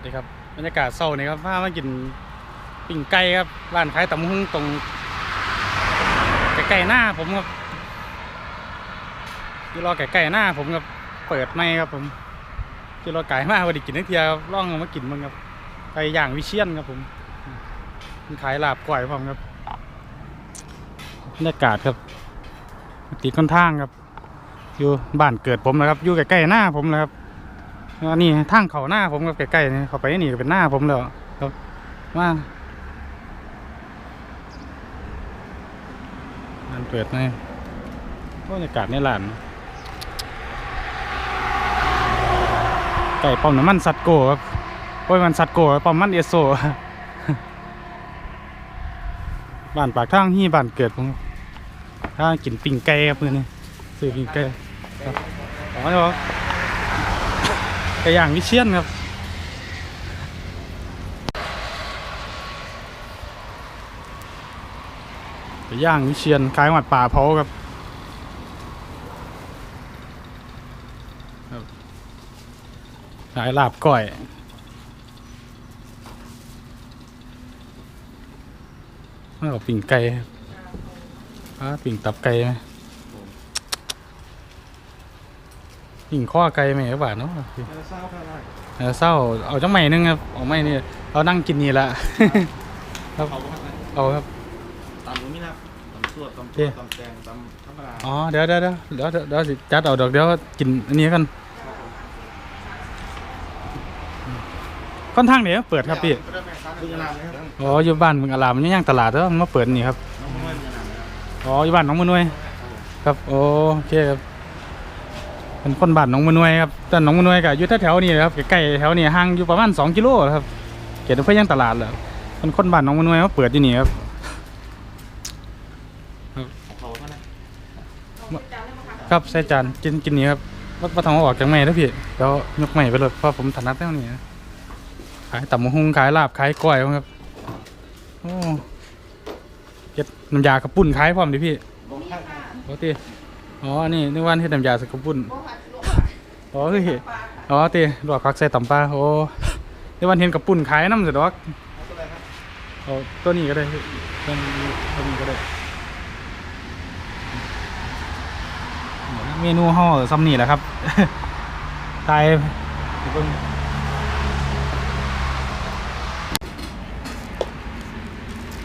วัสดีครับบรรยากาศเศร้านี่ครับพามากินปิ้งไก่ครับร้านขายตำหุ้งตรงใกล้ๆหน้าผมครับที่รอใกล้ๆหน้าผมครับเปิดไม่ครับผมที่รอไก่มากพอดีกินนักเทียครับลองมากินมึงครับไก่ย่างวิเชียนครับผมมันขายลาบก่อยผมครับบรรยากาศครับติดค่อนข้างครับ อยู่บ้านเกิดผมนะครับอยู่ใกล้ๆหน้าผมนะครับ อันนี้ทางเขาหน้าผมกับใกล้ๆนี่เขาไปนี่เป็นหน้าผมแล้วครับมาร้านเปิดไหมบรรยากาศในร้านไก่ป้อมน้ำมันสัตว์โกครับโอ้ยมันสัตว์โกป้อมมันเอสโซบ้านปากทางที่บ้านเกิดผมถ้ากินปิ่งไก่ครับเพื่อนนี่ซื้อปิ่งไก่ครับอ๋อเดี๋ยว ไก่ย่างวิเชียนครับไก่ย่างวิเชียนขายหมัดป่าเผาครับครับขายลาบก้อยแล้วก็ปิ่งไก่ครับอ่าปิ่งตับไก่ไหม หิ่งข้อไกลไหมครับบาทเนาะเศร้าเท่าไหร่เออเศร้าเอาจังใหม่นึงครับเอาไม่นี่เรานั่งกินนี่ละครับเอาครับเอาครับตำนี้นะตำส่วนตำเอ๊ะตัวตำแตงตำธรรมดาอ๋อเดี๋ยวเดี๋ยวเดี๋ยวเดี๋ยวเดี๋ยวเดี๋ยวสิจัดเอาดอกเดี๋ยวกินอันนี้กันค่อนข้างเนี่ยเปิดครับพี่บุญนามนะครับอ๋ออยู่บ้านมึงอารามนี่ย่างตลาดแล้วมาเปิดนี่ครับน้องไม่บุญนามนะครับอ๋ออยู่บ้านน้องมะนวยครับโอเคครับ เป็นคนบ้านน้องมะนวยครับแต่น้องมะนวยก็อยู่แถวๆนี้นะครับใกล้ๆแถวนี้ห่างอยู่ประมาณ2กิโลครับเขตอำเภอย่างตลาดแหละเป็นคนบ้านน้องมะนวยมาเปิดที่นี่ครับเขาเท่านั้นครับใส่จานกินกินนี้ครับว่าว่าทำเอาออกจากไม้แล้วพี่เดี๋ยวยกไม้ไปเลยเพราะผมถนัดแนวนี้นะขายตำมะฮุงขายลาบขายกล้วยครับโอ้เก็ดน้ำยากระปุ่นขายพร้อมดิพี่ปกติ อ๋อ นี่นึกว่าเฮ็ดน้ำยาใส่กระปุ่นอ๋อคืออ๋อตีลวกผักใส่ตำปลาโอ้นึกว่าเห็นกระปุ่นขายน้ำเสร็จดอกเอาตัวอะไรครับเอาตัวนี้ก็ได้พี่ตัวนี้ตัวนี้ก็ได้เมนูห่อซ้ำนี่แหละครับตายเบิ่ง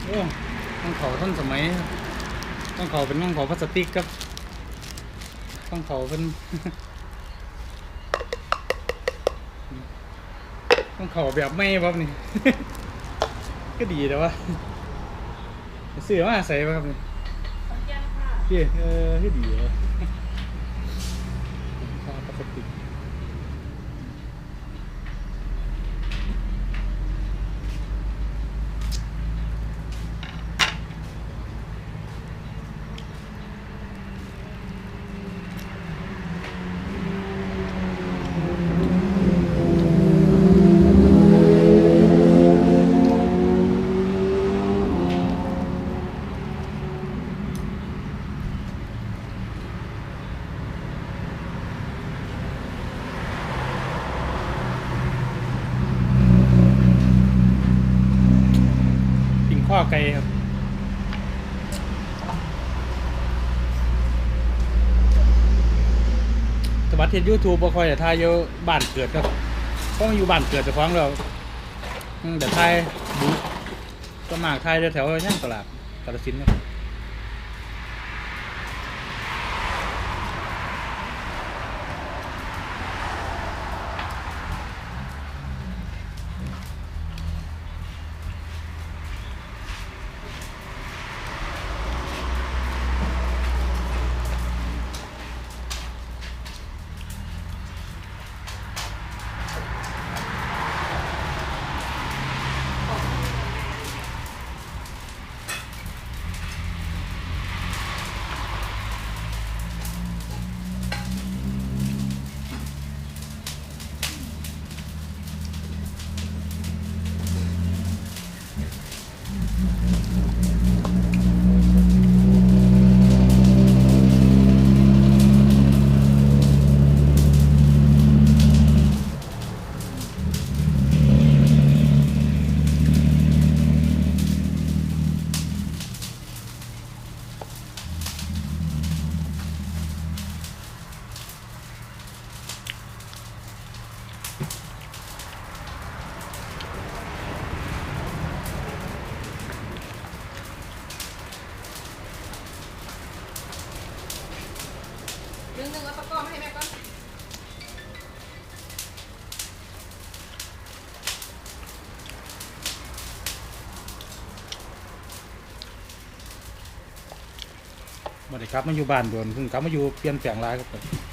โอ้ต้องเขาท่านสมัยต้องเขาเป็นต้องเขาพลาสติกครับ ต้องเขาเป็นต้องเขาแบบไม่ครับนี่ ก็ดีแต่ว่าเสื้อมาใส่ป่ะครับนี่พี่เออที่ดีเลยชอบพลาสติกปิ่งข้อไก่ครับ สวัสดียูทูบบ่ค่อยจะถ่ายอยู่บ้านเกิดครับเพราะมันอยู่บ้านเกิดเจะฟ้างเราแต่ถ่ายดูก็มากถ่ายแถวๆย่างตลาดกาฬสินธุ์ครับ บ่ได้กลับมาอยู่บ้านโดนเพิ่งกลับมาอยู่เปลี่ยนแปลงหลายครับ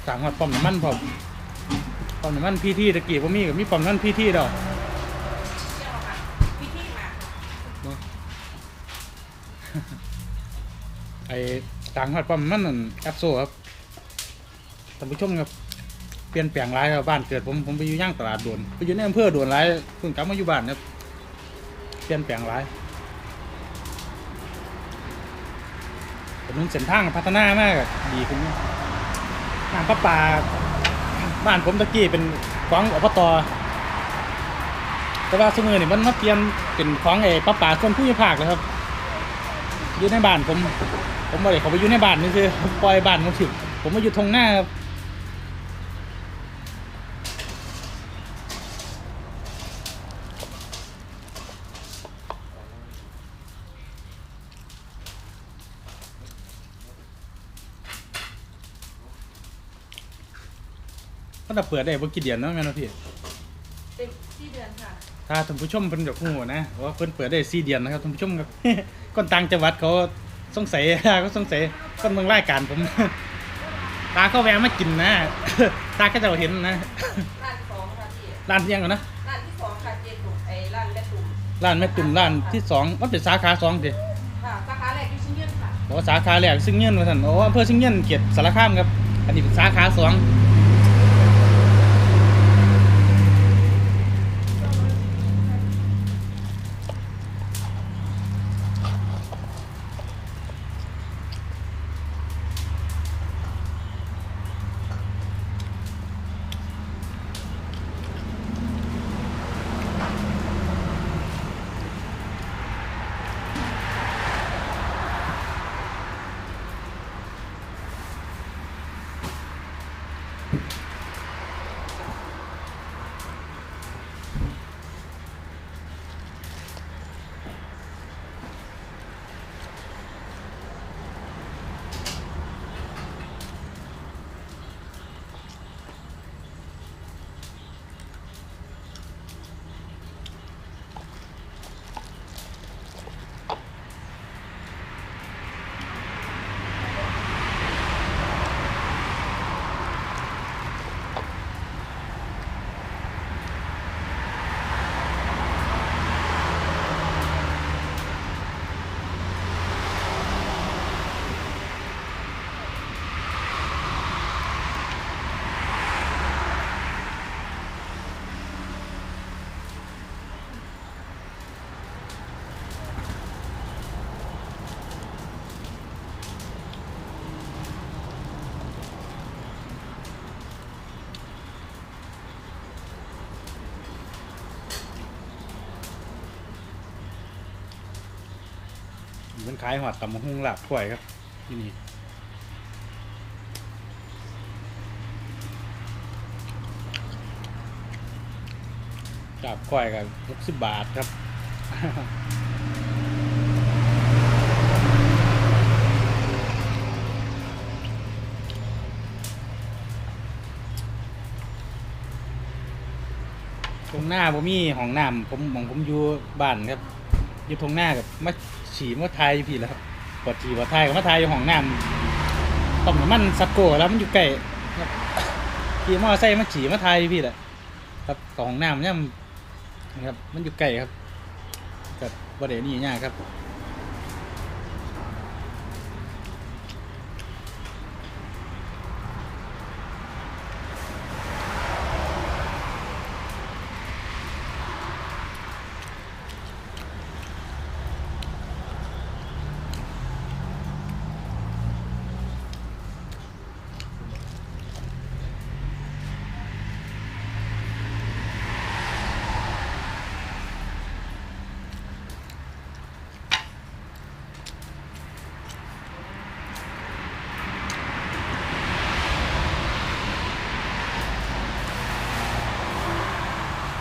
สร้างฮอดป้อมน้ำมันพร้อมป้อมน้ำมันพี่ที่ตะกี้บ่มีก็มีป้อมน้ำมันพี่ที่ดอกเจ้าค่ะพี่ที่มาไอ้ต่างฮอดป้อมน้ำมันนั่นแอปโซครับท่านผู้ชมครับเปลี่ยนแปลงหลายครับบ้านเกิดผมผมไปอยู่ย่างตลาดโดนไปอยู่ในอำเภอโดนหลายเพิ่งกลับมาอยู่บ้านครับเปลี่ยนแปลงหลาย นนเส้นทางพัฒนามากดีขึ้นน้ำประปาบ้านผมตะกี้เป็นของอบตแต่ว่าสมือนี่มันมาเปลี่ยนเป็นของไอ้ประปาส่วนผู้พิภาคเลยครับอยู่ในบ้านผม ผมบ่ได้เขาไปอยู่ในบ้านนี่คือปล่อยบ้านมันถึงผมมาอยู่ทงหน้าครับ ก็จะเปิดได้บ่กี่เดือนเนาะแม่นบ่พี่เต็มที่เดือนค่ะถ้าท่านผู้ชมเพิ่นอยากรู้นะว่าเพิ่นเปิดได้4เดือนนะครับท่านผู้ชมครับ คนต่างจังหวัดเขาสงสัย เขาสงสัยคนเมืองรายการผม ตาเขาแวะมากินนะ ตาก็จะเห็นนะร้านที่สองค่ะพี่ร้านเที่ยงก่อนนะร้านที่สองค่ะเจตุ่มไอ้ร้านแม่ตุ่มร้านแม่ตุ่มร้านที่สองมันเป็นสาขาสองดิค่ะสาขาแรกที่ชิ้นยืนค่ะบอกว่าสาขาแรกซึ่งเงี้ยนมาท่านโอ้อำเภอซึ่งเงี้ยนเกียรติสารคามครับ อันนี้เป็นสาขาสอง ขายหอดตำมะฮุ่งลาบกล้วยครับ ที่นี่จับกล้วยกันหกสิบบาทครับตรงหน้าผมมีห้องน้ำผมมองผมอยู่บ้านครับ อยู่ตรงหน้ากับมา ฉี่มาทายอยู่พี่แล้วครับปวดฉี่ปวดทยกับมาทยอยู่ห้องน้ำต้มน้ำมันสักโกแล้วมันอยู่ใกล้ขี่มอเตอร์ไซค์มาฉี่มาทายอยู่พี่แหละครับกับห้องน้ำเนี่ยนะครับ มันอยู่ไกลครับกับประเดี๋ยวนี้ยากครับ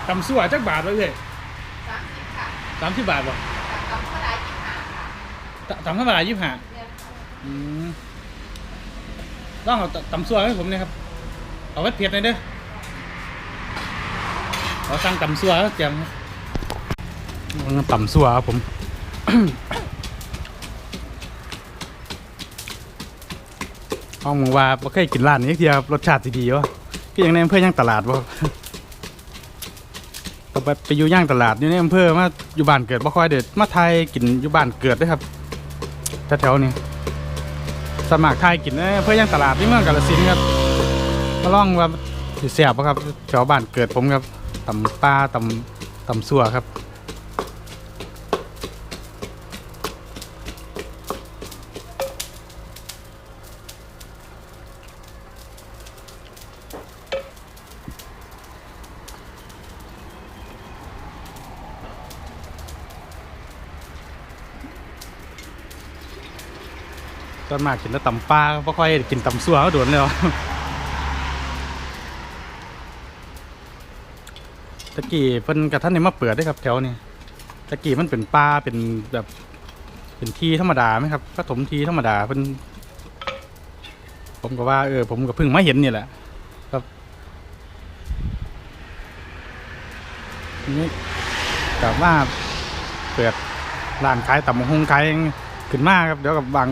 ตำสั่วจักบาทเลยเอ้ยสามสิบค่ะสามสิบบาทบ่ตำเท่าไหร่ยี่ห้าค่ะตตำเท่าไหร่ยี่สิบห้าเนี่ยค่ะอืมลองเอาตตำสั่วให้ผมหนะครับ เอาไว้เผ็ดหน่อยเด้อเอาสั่งตำสั่วแล้วเจียมครับตำสั่วครับผมห้องมึงว่าบ่เคยกินร้านนี้เทียครับรสชาติสิดีวะก็ยังในอำเภอย่างตลาดบ่ครับ ก็ไปไปอยู่ย่างตลาดอยู่ในอำเภอมาอยู่บ้านเกิดบ่ค่อยเด็ดมาไทยกินอยู่บ้านเกิดด้วยครับแถวๆนี้สมัครไทยกินในอำเภอย่างตลาดที่เมืองกาฬสินธุ์ครับมาลองว่าสิแซ่บครับแถวบ้านเกิดผมครับตำปลาตำตำซั่วครับ ส่วนมากกินแต่ตำปลาไม่ค่อยกินตำซัวเขาโดนแล้วตะกี้เพิ่นกับท่านนี่มาเปิดได้ครับแถวนี้ตะกี้มันเป็นปลาเป็นแบบเป็นที่ธรรมดาไหมครับก็ถมที่ธรรมดาเพิ่นผมก็ว่าเออผมก็เพิ่งมาเห็นนี่แหละครับนี้กลับว่าเปิดร้านขายตำบักหงขายขึ้นมากครับเดี๋ยวกับบาง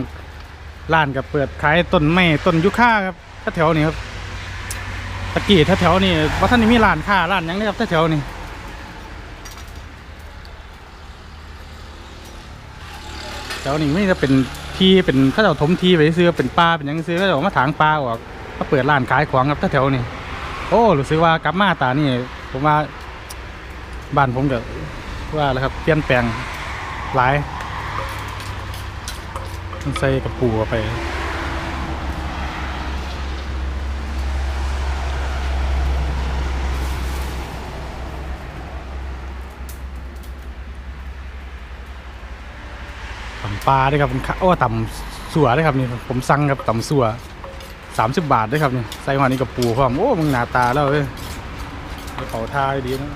ร้านก็เปิดขายต้นไม้ต้นยุค่าครับถ้าแถวนี้ครับตะกี้าแถวนี้ว่าท่านนี่มีร้านค้าร้านยังนะครับถ้าแถวนี้แถวนี้ไม่จะเป็นที่เป็นข้าเจ้าถมทีไปซื้อเป็นปลาเป็นยังซื้อข้าเจ้ามาถางปลาออกมาเปิดร้านขายของครับถ้าแถวนี้โอ้รู้สึกว่ากลับมาตานี่ผมว่าบ้านผมก็ว่าแล้วครับเปลี่ยนแปลงหลาย ใส่กระปูเข้าไปตำปลาด้วยครับผมโอ้ตำสัวด้วยครับนี่ผมสั่งครับตำสัวสามสิบบาทด้วยครับนี่ใส่หัวนี่กระปูพร้อมโอ้มึงหนาตาแล้วเอ้ยเป่าท่าดีนะ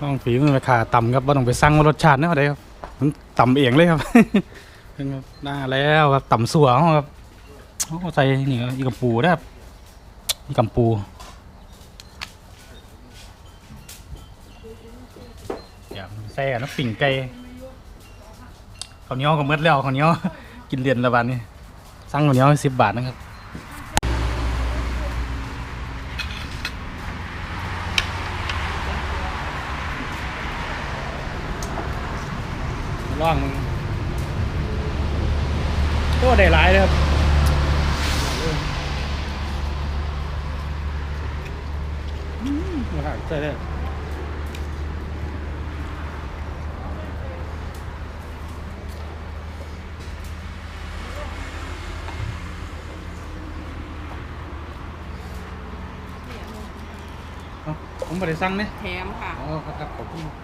ต้องฝีมือไปขาต่ำครับว่าต้องไปสั่งรสชาติเนี่ยอะไรครับผมตำเองเลยครับเป็นครับได้แล้วครับต่ำสัวเขาครับใส่นี่ครับอีกระปูนะครับอีกำปูอย่าใส่กับน้ำปิ่งไก่ข้าวเหนียวก็หมืดแล้วข้าวเหนียวกินเรียนละบาทนี่สั่งข้าวเหนียวสิบบาทนะครับ ล่องมึงโอ้ได้หลายเลยครับอืมมาหาใช่เลยเอาผมไม่ได้สั่งเนี่ยแถมค่ะ อ๋อครับครับขอบคุณอะ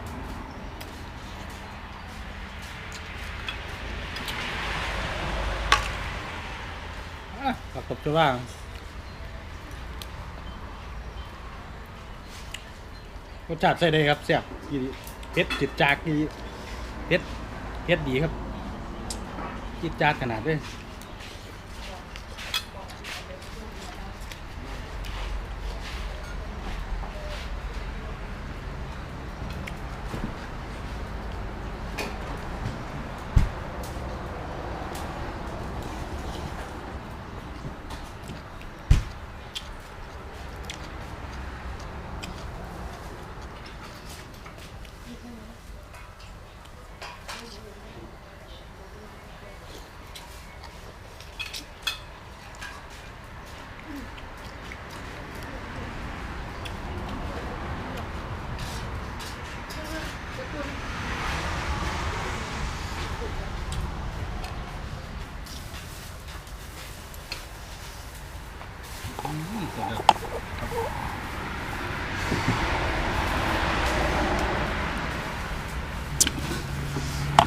ผักตบจะว่างรสชาติใส่ได้ครับเสียบอีเผ็ดจิตจากอีเผ็ดเผ็ดดีครับจิตจากขนาดด้วย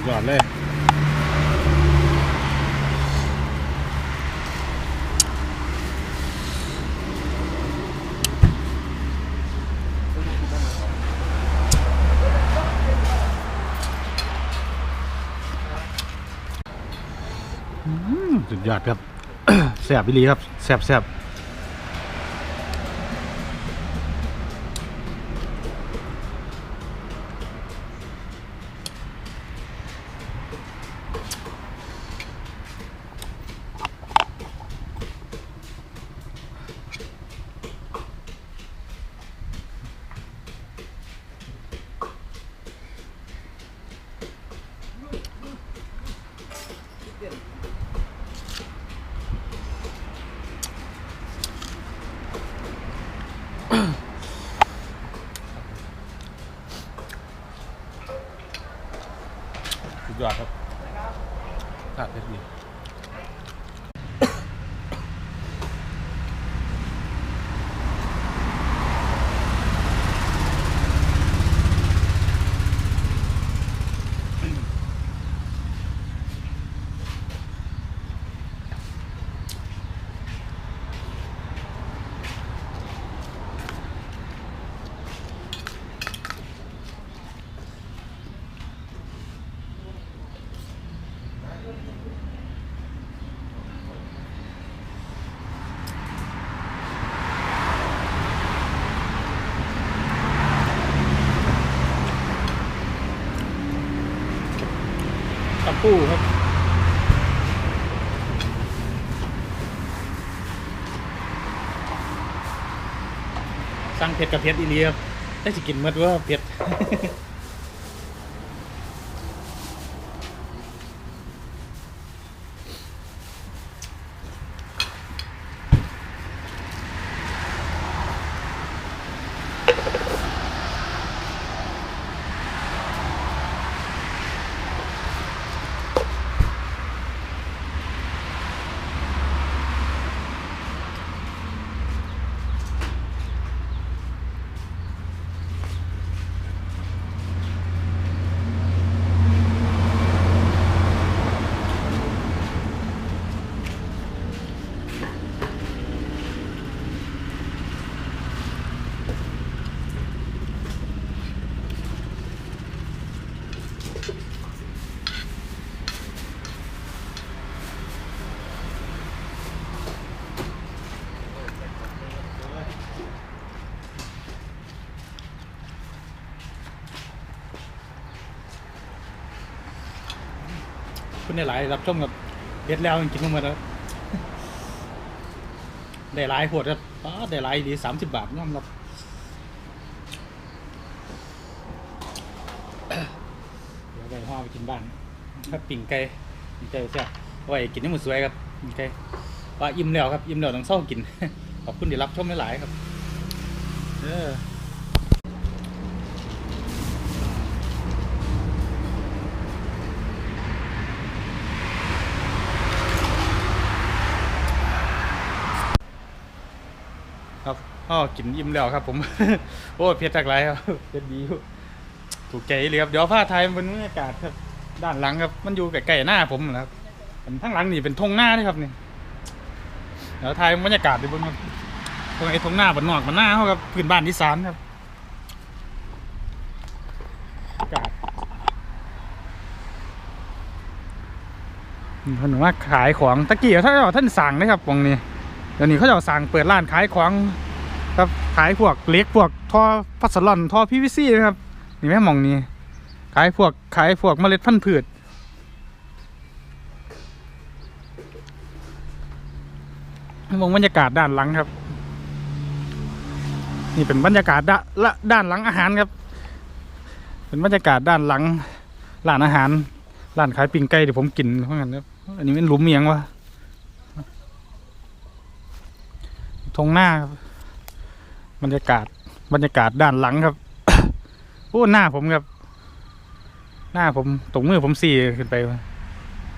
ยอดเลยอืมสุดยอดครับแสบวิลีครับแสบแสบ คู่ครับสั่งเผ็ดกับเผ็ดอีเลียบได้สิกินหมดว่าเผ็ด คุณได้หลายรับชมกับเผ็ดแล้วกินมาหมดแล้วได้หลายขวดครับอ๋อได้หลายดีสามสิบบาทยอมรับเดี๋ยวไปห่อไปกินบ้านครับปิ่งไก่ปิ่งไก่แซ่บไว้กินให้หมดสวยครับปิ่งไก่ว่าอิ่มแล้วครับอิ่มแล้วต้องเศร้ากินขอบคุณที่รับชมหลายๆครับ เออ ครับอ๋อกินอิ่มแล้วครับ ผม โอ้เผ็ดจากไรครับเผ็ดดีอยู่ถูกใจเลยครับเดี๋ยวผ้าไทยมันเป็นบรรยากาศครับ ด้านหลังครับ มันอยู่ใกล้ๆหน้าผมนะครับทั้งหลังนี่เป็นทงหน้าด้วยครับนี่เดี๋ยวไทยบรรยากาศดูบนครับตรงไอ้ทงหน้าบนนอกบนหน้าเขาครับพื้นบ้านที่สานครับอากาศนี่เพิ่นว่าขายของตะกี้ท่านท่านสั่งนะครับวงนี้ ดี๋ยวนี้เขาจะสั่งเปิดร้านขายของครับขายพวกเล็กพวกท่อพัสลอนท่อพีวีซีนะครับนี่แม่มองนี่ขายพวกขายพวกเมล็ดพันธุ์พืชมองบรรยากาศด้านหลังครับ นี่เป็นบรรยากาศด้านละด้านหลังอาหารครับ เป็นบรรยากาศด้านหลังร้านอาหารร้านขายปิ้งไก่ที่ผมกินเพราะงั้นครับอันนี้เป็นหลุมเมียงวะ ทงหน้าครับบรรยากาศบรรยากาศด้านหลังครับโอ้หน้าผมครับ หน้าผมตรงมือผมสี่ขึ้นไป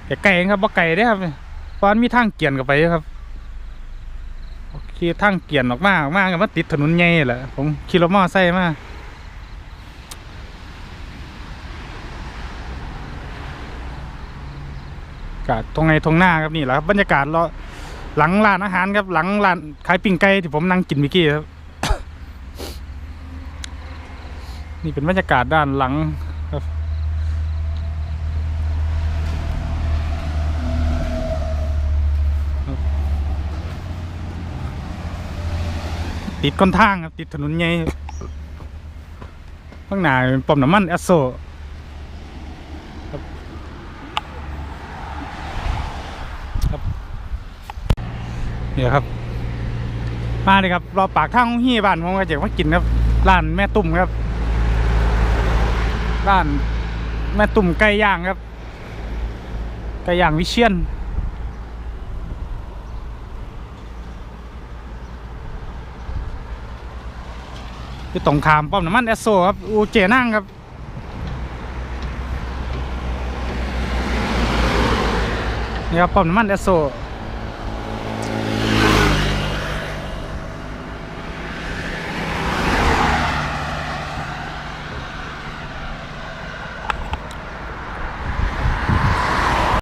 แต่ไก่ครับบ่ไก่ได้ครับเพรามันมีทางเกี่ยนกับไปครับโอเคที่ทางเกียนออกมากมาก็มาติดถนนใหญ่แหละผมขี่รถมอไซค์มาก็ตรงไงตรงหน้าครับนี่แหละครับบรรยากาศเรา หลังร้านอาหารครับหลังร้านขายปิ้งไก่ที่ผมนั่งกินเมื่อกี้ครับ นี่เป็นบรรยากาศด้านหลังครับติดก้นทางครับ ติดถนนใหญ่ข้างหน้าเป็นปั๊มน้ำมันแอสโซครับครับ นี่ครับ มาเลยครับรอปากทางของฮี่บ้านผมก็จะมากินครับร้านแม่ตุ่มครับร้านแม่ตุ่มไก่ย่างครับไก่ย่างวิเชียนคือตรงขามป้อมน้ำมันแอสโซครับอูเจนั่งครับนี่ครับป้อมน้ำมันแอสโซ